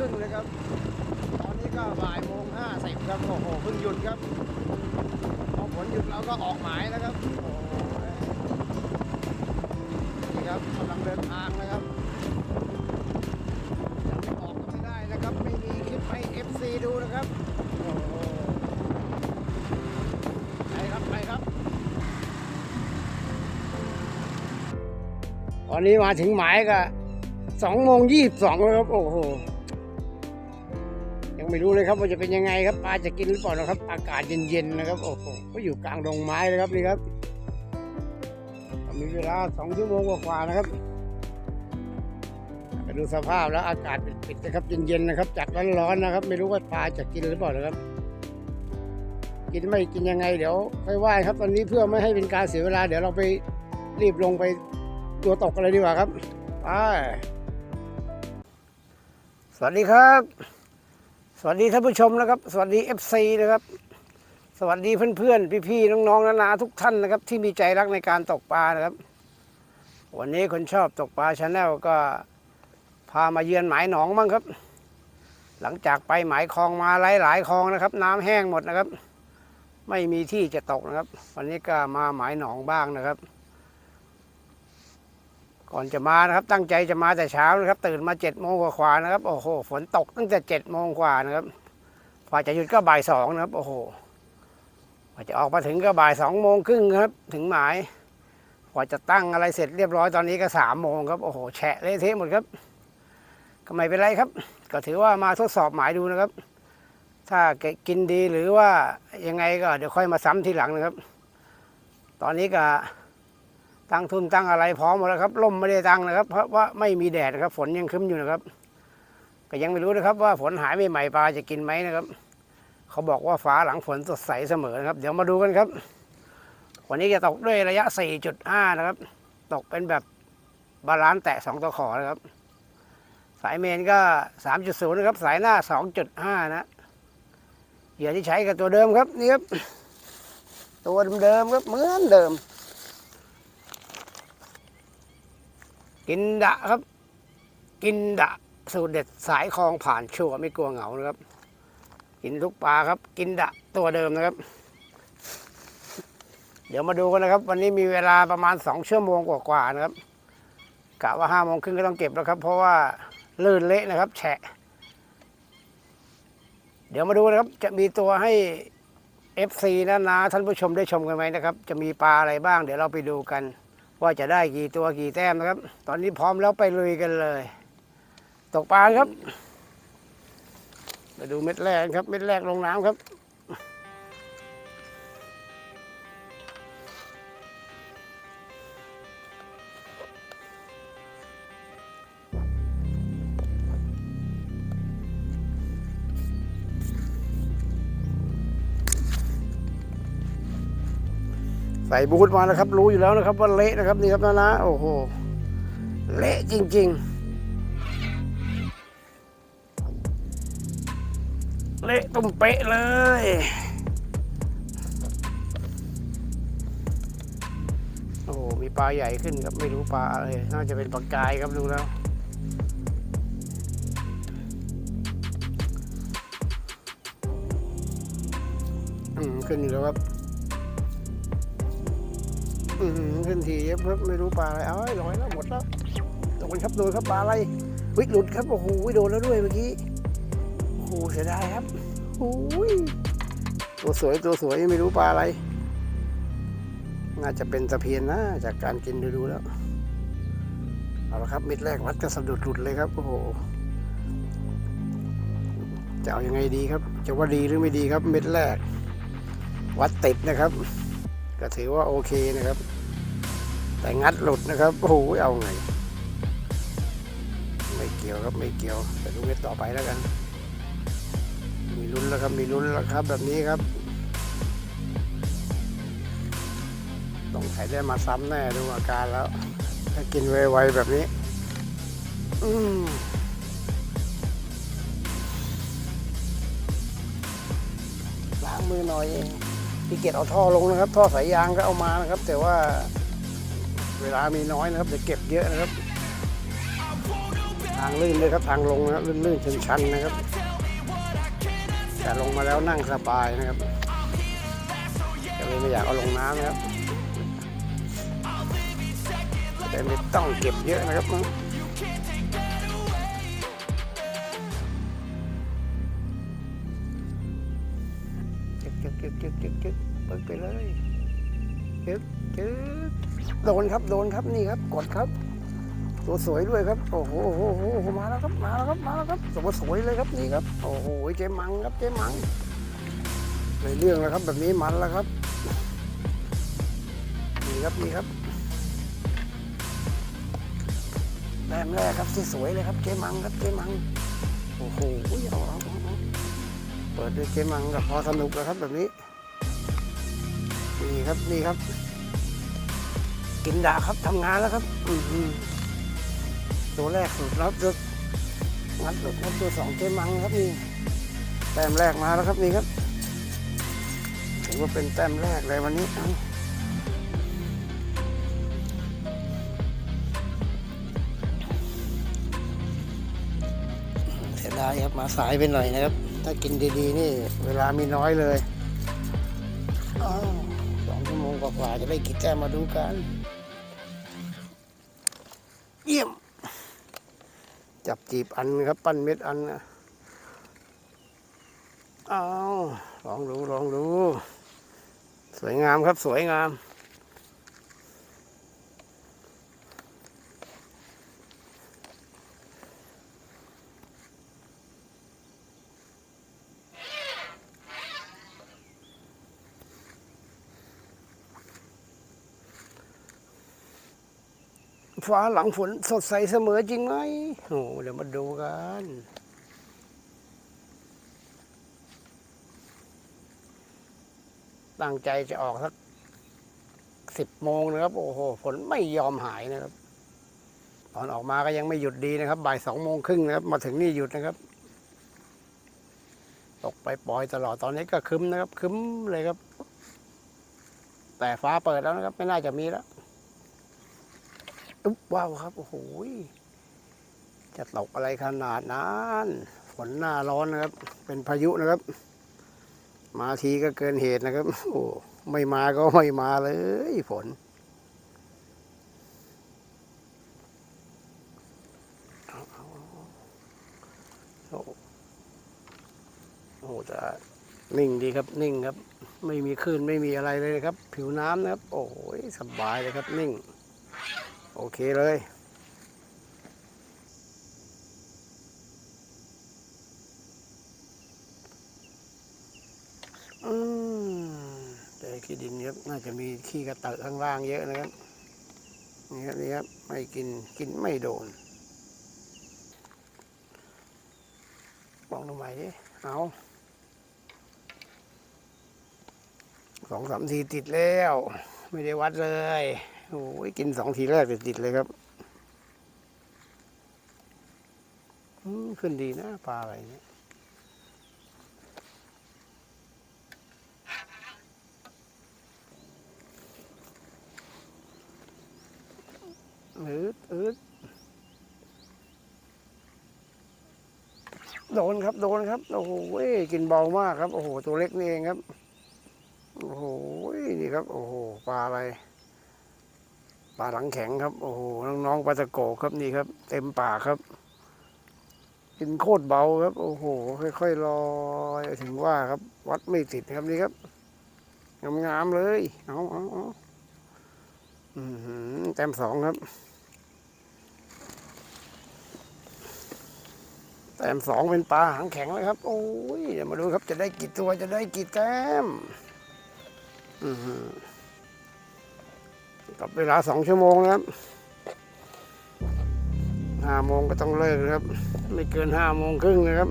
รึ่งเลยครับ ตอนนี้ก็บ่ายโมงห้าสิบครับโอ้โหเพิ่งหยุดครับพอฝนหยุดเราก็ออกหมายแล้วครับโอ้โหนี่ครับกำลังเดินทางนะครับยังไม่ออกก็ไม่ได้นะครับ ไม่มีคลิปให้ FC ดูนะครับโอ้โหไปครับไปครับตอนนี้มาถึงหมายก็สองโมงยี่สิบสองแล้วครับ โอ้โห ไม่รู้เลยครับว่าจะเป็นยังไงครับปลาจะกินหรือเปล่านะครับ อากาศเย็นๆนะครับโอ้โหก็อยู่กลางดงไม้เลยครับนี่ครับมีเวลาสองชั่วโมงกว่าๆนะครับไปดูสภาพแล้วอากาศปิดๆนะครับเย็นๆนะครับ จากร้อนๆนะครับ ไม่รู้ว่าปลาจะกินหรือเปล่านะครับ กินไม่กินยังไงเดี๋ยวค่อยว่าครับ ตอนนี้เพื่อไม่ให้เป็นการเสียเวลา เดี๋ยวเราไปรีบลงไปตัวตกกันเลยดีกว่าครับไปสวัสดีครับ สวัสดีท่านผู้ชมนะครับ สวัสดี FC นะครับ สวัสดีเพื่อนๆ พี่ๆ น้องๆนานาทุกท่านนะครับ ที่มีใจรักในการตกปลานะครับ วันนี้คนชอบตกปลาชาแนลก็พามาเยือนหมายหนองบ้างครับ หลังจากไปหมายคลองมาหลายๆคลองนะครับ น้ำแห้งหมดนะครับ ไม่มีที่จะตกนะครับ วันนี้ก็มาหมายหนองบ้างนะครับ ก่อนจะมานะครับ ตั้งใจจะมาแต่เช้านะครับ ตื่นมาเจ็ดโมงกว่าๆนะครับ โอ้โห ฝนตกตั้งแต่เจ็ดโมงกว่านะครับกว่าจะหยุดก็บ่ายสองนะครับ โอ้โหกว่าจะออกมาถึงก็บ่ายสองโมงครึ่งครับ ถึงหมายกว่าจะตั้งอะไรเสร็จเรียบร้อยตอนนี้ก็สามโมงครับ โอ้โห แฉะเละเทะหมดครับ ก็ไม่เป็นไรครับ ก็ถือว่ามาทดสอบหมายดูนะครับ ถ้ากินดีหรือว่ายังไงก็เดี๋ยวค่อยมาซ้ำทีหลังนะครับ ตอนนี้ก็ ตั้งทุนตั้งอะไรพร้อมหมดแล้วครับล่มไม่ได้ตั้งนะครับ เพราะว่าไม่มีแดดนะครับ ฝนยังคึ้มอยู่นะครับ ก็ยังไม่รู้นะครับ ว่าฝนหายใหม่ๆปลาจะกินไหมนะครับ เขาบอกว่าฟ้าหลังฝนสดใสเสมอนะครับ เดี๋ยวมาดูกันครับ วันนี้จะตกด้วยระยะ 4.5 นะครับ ตกเป็นแบบบาลานซ์แตะ 2ตะขอนะครับ สายเมนก็ 3.0 นะครับ สายหน้า 2.5 นะเหยื่อที่ใช้กับตัวเดิมครับนี่ครับตัวเดิมครับเหมือนเดิม กินดะครับ กินดะสูตรเด็ดสายคลองผ่านชั่วไม่กลัวเหงานะครับ กินทุกปลาครับ กินดะตัวเดิมนะครับ เดี๋ยวมาดูกันนะครับ วันนี้มีเวลาประมาณสองชั่วโมงกว่าๆนะครับกะว่าห้าโมงครึ่งก็ต้องเก็บแล้วครับ เพราะว่าลื่นเละนะครับ แฉะ เดี๋ยวมาดูนะครับ จะมีตัวให้ FC นะนะท่านผู้ชมได้ชมกันไหมนะครับ จะมีปลาอะไรบ้าง เดี๋ยวเราไปดูกัน ว่าจะได้กี่ตัวกี่แต้มนะครับ ตอนนี้พร้อมแล้วไปลุยกันเลย ตกปลาครับ ไปดูเม็ดแรกครับ เม็ดแรกลงน้ำครับ ใส่บูทมาแล้วครับ รู้อยู่แล้วนะครับว่าเละนะครับนี่ครับนะนะโอ้โหเละจริง ๆ เละตุ้มเป๊ะเลยโอ้โหมีปลาใหญ่ขึ้นครับไม่รู้ปลาอะไรน่าจะเป็นปลากายครับดูแล้วอืมขึ้นอยู่แล้วครับ ขึ้นทีเยอะครับไม่รู้ปลาอะไรเอ้ยลอยแล้วหมดแล้วโดนครับโดนครับปลาอะไรวิหลุดครับโอ้โหโดนแล้วด้วยเมื่อกี้โอ้โหเสียดายครับโอ้ยตัวสวยตัวสวยไม่รู้ปลาอะไร น่าจะเป็นตะเพียนนะจากการกินดูดูๆแล้วเอาละครับเม็ดแรกวัดก็สะดุดหลุดเลยครับโอ้โหจะเอายังไงดีครับ จะว่าดีหรือไม่ดีครับเม็ดแรก วัดติดนะครับ ก็ถือว่าโอเคนะครับ แต่งัดหลุดนะครับโอ้โหเอาไง ไม่เกี่ยวครับไม่เกี่ยวแต่ดูเม็ดต่อไปแล้วกัน มีลุ้นแล้วครับมีลุ้นแล้วครับแบบนี้ครับ ต้องใส่ได้มาซ้ำแน่ดูอาการแล้ว ถ้ากินไวๆแบบนี้ อืมล้างมือหน่อยเองพี่เกียรเอาท่อลงนะครับ ท่อสายยางก็เอามานะครับ แต่ว่า เวลามีน้อยนะครับเดี๋ยวเก็บเยอะนะครับ ทางลื่นเลยครับทางลงนะครับลื่นๆชันๆนะครับ แต่ลงมาแล้วนั่งสบายนะครับก็เลยไม่อยากเอาลงน้ำนะครับ แต่ไม่ต้องเก็บเยอะนะครับจึกจึกจึกจึกจึกจึกไปเลยจึกจึก โดนครับโดนครับนี่ครับ กดครับ ตัวสวยด้วยครับ โอ้โหโอ้โหโอ้โหมาแล้วครับมาแล้วครับมาแล้วครับตัวสวยเลยครับนี่ครับ โอ้โหเจ๊มังครับเจ๊มังเลยเรื่องแล้วครับ แบบนี้มันแล้วครับนี่ครับนี่ครับแต้มแรกครับที่สวยเลยครับเจ๊มังครับเจ๊มังโอ้โหเอาเอาเปิดด้วยเกมมังกับพอสนุกแล้วครับแบบนี้นี่ครับนี่ครับ กินดาครับทำงานแล้วครับตัวแรกสุดแล้วตัวงัดลูกงัดตัวสองเกมมังครับนี่แต้มแรกมาแล้วครับนี่ครับถือว่าเป็นแต้มแรกเลยวันนี้เสียดายครับมาสายไปหน่อยนะครับ ถ้ากินดีๆ นี่เวลามีน้อยเลยสองชั่วโมงกว่าๆจะได้กินแต้มมาดูกัน จับจีบอันครับ ปั้นเม็ดอันนะเอาลองดูลองดู สวยงามครับสวยงาม ฟ้าหลังฝนสดใสเสมอจริงไหมโอ้เดี๋ยวมาดูกันตั้งใจจะออกสักสิบโมงนะครับ โอ้โหฝนไม่ยอมหายนะครับ ตอนออกมาก็ยังไม่หยุดดีนะครับบ่ายสองโมงครึ่งนะครับ มาถึงนี่หยุดนะครับ ตกไปปล่อยตลอดตอนนี้ก็คึ้มนะครับคึ้มเลยครับ แต่ฟ้าเปิดแล้วนะครับ ไม่น่าจะมีแล้ว อุ๊บว้าวครับ โอ้โหจะตกอะไรขนาดนั้นฝนหน้าร้อนนะครับ เป็นพายุนะครับ มาทีก็เกินเหตุนะครับ โอ้ไม่มาก็ไม่มาเลยฝนโอ้โอ้จะนิ่งดีครับ นิ่งครับ ไม่มีคลื่นไม่มีอะไรเลยนะครับ ผิวน้ำนะครับ โอ้ยสบายเลยครับ นิ่ง โอเคเลยอืมแต่ขี้ดินครับน่าจะมีขี้กระเตอะข้างล่างเยอะนะครับนี่ครับนี่ครับไม่กินกินไม่โดนลองดูใหม่ดิเอาสองสามทีติดแล้ว ไม่ได้วัดเลย โอ้ยกินสองทีแรกติดเลยครับขึ้นดีนะปลาอะไรเนี่ยอืดอืดโดนครับ โดนครับ โอ้โหกินเบามากครับ โอ้โห ตัวเล็กนี่เองครับ โอ้โห นี่ครับ โอ้โห ปลาอะไร ปลาหลังแข็งครับ โอ้โห น้องๆปลาตะโกครับนี่ครับ เต็มปากครับ กินโคตรเบาครับ โอ้โห ค่อยๆลอยถึงว่าครับ วัดไม่ติดครับนี่ครับ งามๆเลย เอาเอาเอาอือหือแต้มสองครับ แต้มสองเป็นปลาหางแข็งเลยครับ โอ้ยเดี๋ยวมาดูครับ จะได้กี่ตัว จะได้กี่แต้ม อือหือ กับเวลาสองชั่วโมงนะครับห้าโมงก็ต้องเลิกนะครับ ไม่เกินห้าโมงครึ่งนะครับ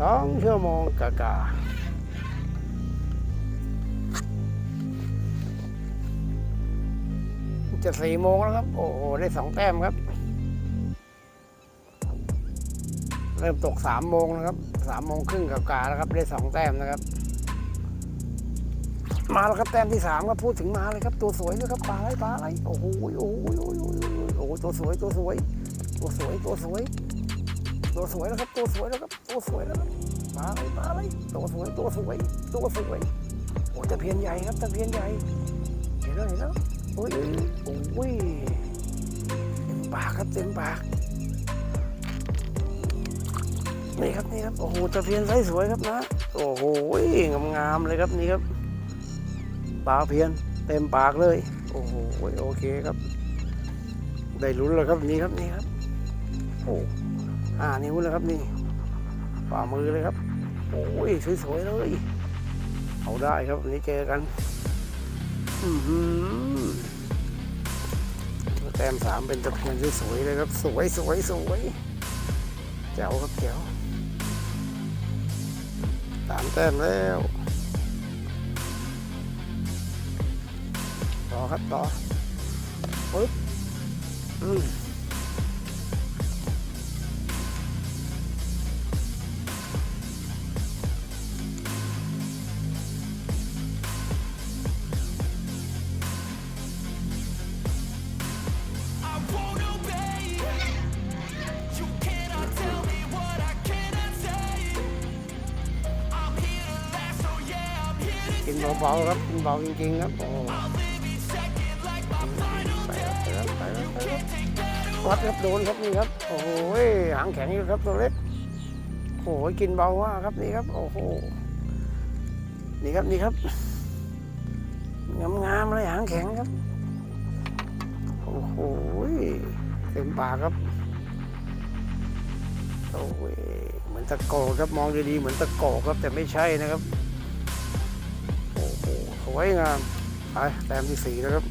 สองชั่วโมงกะกาจะสี่โมงแล้วครับ โอ้โห ได้สองแต้มครับ เริ่มตกสามโมงนะครับสามโมงครึ่งกับกาแล้วครับ ได้สองแต้มนะครับ มาแล้วครับแต้มที่สามครับพูดถึงมาเลยครับตัวสวยเลยครับปลาอะไรปลาอะไรโอ้โหโอ้โหโอ้โหโอ้โหโอ้โหตัวสวยตัวสวย ตัวสวยตัวสวย ตัวสวยแล้วครับตัวสวยแล้วครับตัวสวยแล้วครับมาเลยมาเลยตัวสวยตัวสวยตัวสวยโอ้ตะเพียนใหญ่ครับตะเพียนใหญ่เห็นแล้วเห็นแล้วโอ้ยโอ้ยเต็มปากครับเต็มปากนี่ครับนี่ครับโอ้โหตะเพียนไซส์สวยครับนะโอ้โหงามๆเลยครับนี่ครับ ปลาเพียนเต็มปากเลย โอ้โหโอเคครับ ได้ลุ้นแล้วครับนี่ครับนี่ครับโอ้ห้านิ้วแล้วครับนี่ฝ่ามือเลยครับ โอ้ยสวยๆเลยเอาได้ครับวันนี้เจอกันอือหือแต้มสามเป็นตะเพียนสวยๆเลยครับ สวยสวยสวยแจ๋วครับแจ๋วสามแต้มแล้ว ต่อครับต่อปึ๊บอืม I won't obey. You cannot tell me what I cannot say. I'm here to last, so yeah, I'm here to กินเบาๆครับกินเบาจริงๆครับโอ้ วัดครับโดนครับนี่ครับ โอ้โหหางแข็งอยู่ครับตัวเล็กโอ้โหกินเบามาครับนี่ครับ โอ้โหนี่ครับนี่ครับงามๆเลยหางแข็งครับ โอ้โหเต็มปากครับโอ้ยเหมือนตะโกครับมองดีๆเหมือนตะโกครับ แต่ไม่ใช่นะครับโอ้โหสวยงามไปแต้มที่สี่แล้วครับ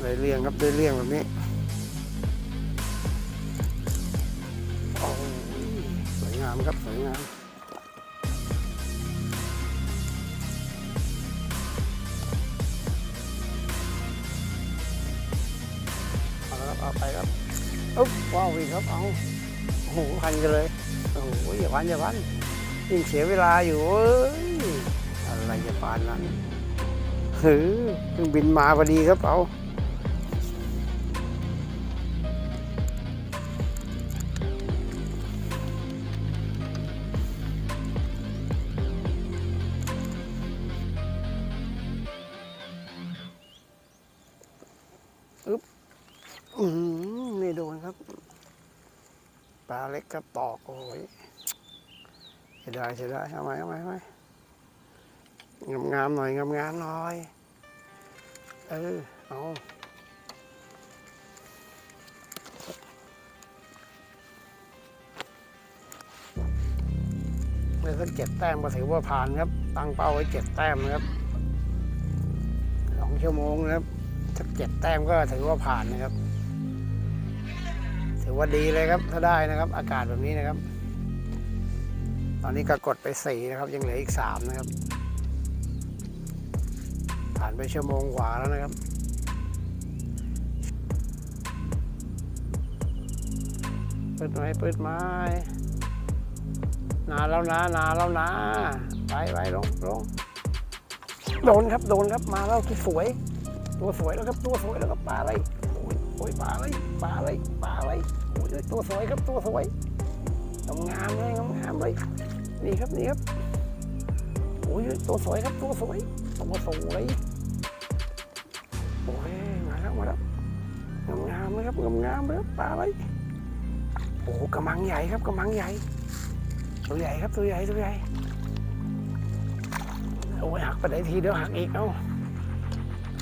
ได้เลี่ยงครับได้เลี่ยงแบบนี้ามครับสวยงามเอาละครับเอาไปครับอุ๊บว้าวอีกครับเอาโอ้โหพันกันเลยโอ้โหอย่าพันอย่าพันยิ่งเสียเวลาอยู่เอ้ยอะไรจะปานนั้นเฮ้ยเพิ่งบินมาพอดีครับเอา กกระปอกโอ้ยเสียดายเสียดายเอาไหมเอาไหมเอาไหมงามงามๆหน่อยงามงามๆหน่อย เออ เอาเลยสักเจ็ดแต้มก็ถือว่าผ่านครับ ตั้งเป้าไว้เจ็ดแต้มนะครับสองชั่วโมงนะครับสักเจ็ดแต้มก็ถือว่าผ่านนะครับ ถือว่าดีเลยครับถ้าได้นะครับ อากาศแบบนี้นะครับ ตอนนี้ก็กดไปสี่นะครับ ยังเหลืออีกสามนะครับ ผ่านไปชั่วโมงกว่าแล้วนะครับเปิดไม้เปิดไม้นาแล้วนะนาแล้วนะไปไปลงลงโดนครับโดนครับมาแล้วที่สวย ตัวสวยแล้วครับตัวสวยแล้วครับปลาอะไรโอ้ยโอ้ยปลาอะไรปลาอะไร ปลาอะไรโอ้ยตัวสวยครับตัวสวยงามงามเลยงามงามเลยนี่ครับนี่ครับโอ้ยตัวสวยครับตัวสวยตัวสวยโอ้ยมาแล้วมาแล้วงามงามๆเลยครับงามงามๆเลยครับปลาอะไรโอ้โหกระมังใหญ่ครับกระมังใหญ่ตัวใหญ่ครับตัวใหญ่ตัวใหญ่โอ้ยหักไปไหนทีเดียวหักอีกเอ้า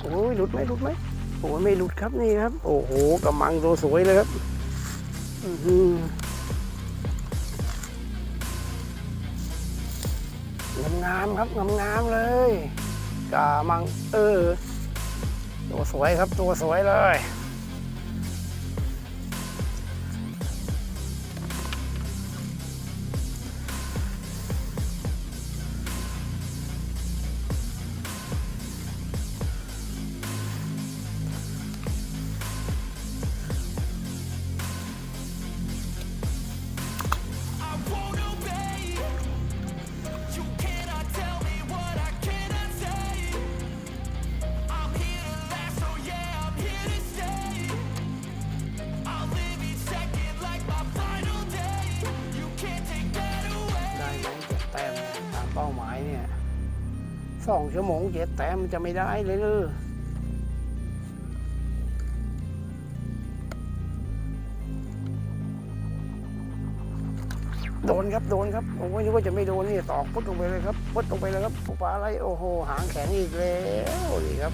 โอ้ยหลุดไหมหลุดไหมโอ้ยไม่หลุดครับนี่ครับ โอ้โหกำมังตัวสวยเลยครับ งามๆครับงามๆเลยกามังเออ ตัวสวยครับตัวสวยเลยเนี่ย สองชั่วโมงเจ็ดแต้มมันจะไม่ได้เลยหรือโดนครับโดนครับผมว่านึกว่าจะไม่โดนนี่ตอกพุดลงไปเลยครับพุดลงไปเลยครับปลาอะไรโอ้โหหางแข็งอีกแล้วนี่ครับ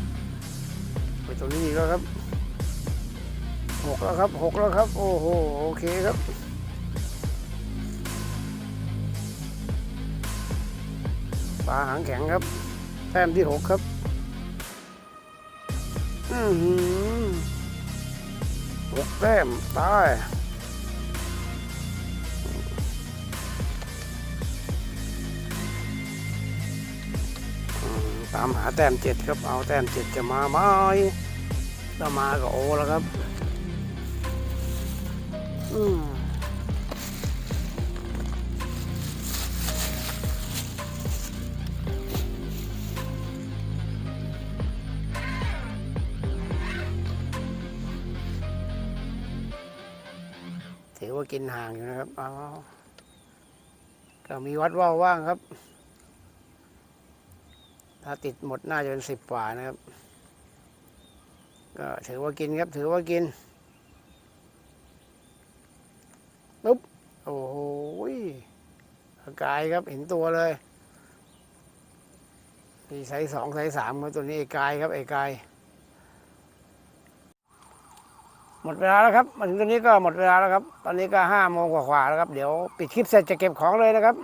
ไปตัวนี้อีกแล้วครับหกแล้วครับหกแล้วครับ โอ้โหโอเคครับปลาหางแข็งครับ แต้มที่หกครับ อือหือหกแต้มตายตามหาแต้มเจ็ดครับ เอาแต้มเจ็ดจะมาไหมถ้ามาก็โอแล้วครับ อืม ถือว่ากินห่างอยู่นะครับเอาก็มีวัดว่าวว่างครับ ถ้าติดหมดน่าจะเป็นสิบกว่านะครับ ก็ถือว่ากินครับ ถือว่ากินปุ๊บโอ้โหกายครับเห็นตัวเลยมีไซส์สองไซส์สามครับตัวนี้ไอ้กายครับไอ้กาย ห มดเวลาแล้วครับมาถึงตอนนี้ก็หมดเวลาแล้วครับ ตอนนี้ก็ห้าโมงกว่าๆแล้วครับ เดี๋ยวปิดคลิปเสร็จจะเก็บของเลยนะครับ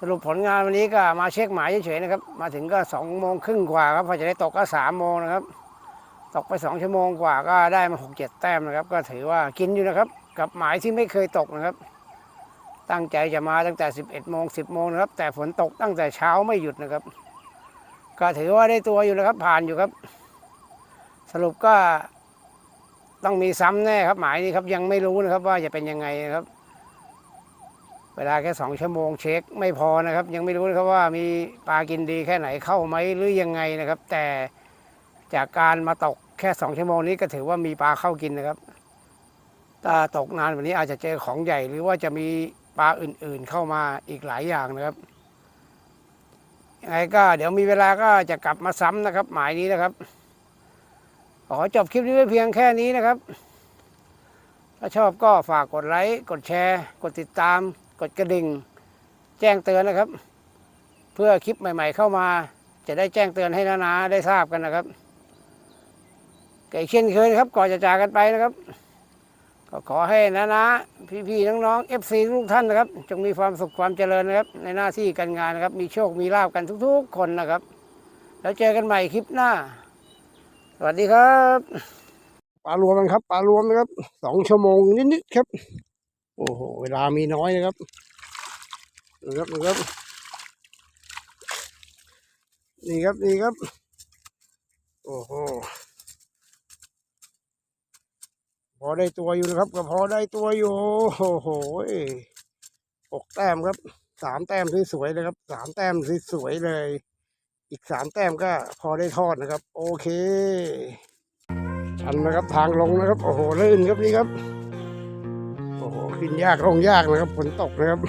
สรุปผลงานวันนี้ก็มาเช็คหมายเฉยๆนะครับ มาถึงก็สองโมงครึ่งกว่าครับพอจะได้ตกก็สามโมงนะครับ ตกไปสองชั่วโมงกว่าก็ได้มาหกเจ็ดแต้มนะครับ ก็ถือว่ากินอยู่นะครับ กับหมายที่ไม่เคยตกนะครับตั้งใจจะมาตั้งแต่สิบเอ็ดโมงสิบโมงนะครับ แต่ฝนตกตั้งแต่เช้าไม่หยุดนะครับ ก็ถือว่าได้ตัวอยู่นะครับ ผ่านอยู่ครับ สรุปก็ ต้องมีซ้ำแน่ครับหมายนี้ครับยังไม่รู้นะครับว่าจะเป็นยังไงนะครับ เวลาแค่สองชั่วโมงเช็คไม่พอนะครับ ยังไม่รู้นะครับว่ามีปลากินดีแค่ไหนเข้าไหมหรือยังไงนะครับ แต่จากการมาตกแค่สองชั่วโมงนี้ก็ถือว่ามีปลาเข้ากินนะครับถ้าตกนานวันนี้อาจจะเจอของใหญ่หรือว่าจะมีปลาอื่นๆเข้ามาอีกหลายอย่างนะครับยังไงก็เดี๋ยวมีเวลาก็จะกลับมาซ้ำนะครับ หมายนี้นะครับ ขอจบคลิปนี้ไว้เพียงแค่นี้นะครับ ถ้าชอบก็ฝากกดไลค์กดแชร์ กดติดตาม กดกระดิ่ง แจ้งเตือนนะครับ เพื่อคลิปใหม่ ๆ เข้ามา จะได้แจ้งเตือนให้นานาได้ทราบกันนะครับก็เช่นเคยนะครับก่อนจะจากกันไปนะครับ ก็ขอให้นานาพี่ๆน้องๆ FC ทุกท่านนะครับ จงมีความสุขความเจริญนะครับ ในหน้าที่การงานนะครับ มีโชคมีลาบกันทุก ๆ คนนะครับ แล้วเจอกันใหม่คลิปหน้า สวัสดีครับปลารวมกันครับปลารวมนะครับสองชั่วโมงนิดๆครับ โอ้โหเวลามีน้อยนะครับนะครับนะครับนี่ครับนี่ครับ โอ้โหพอได้ตัวอยู่นะครับ ก็พอได้ตัวอยู่โอ้โหหกแต้มครับสามแต้มสวยๆเลยครับสามแต้มสวยๆเลย อีกสามแต้มก็พอได้ทอดนะครับ โอเคชันนะครับทางลงนะครับ โอ้โหลื่นครับนี่ครับ โอ้โหขึ้นยากลงยากนะครับฝนตกนะครับ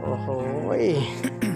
โอ้โหโอ้โห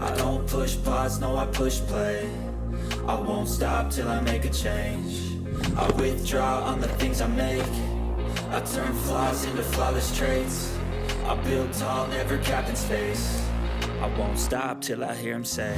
I don't push pause, no, I push play. I won't stop till I make a change. I withdraw on the things I make. I turn flaws into flawless traits. I build tall, never capped in space. I won't stop till I hear him say.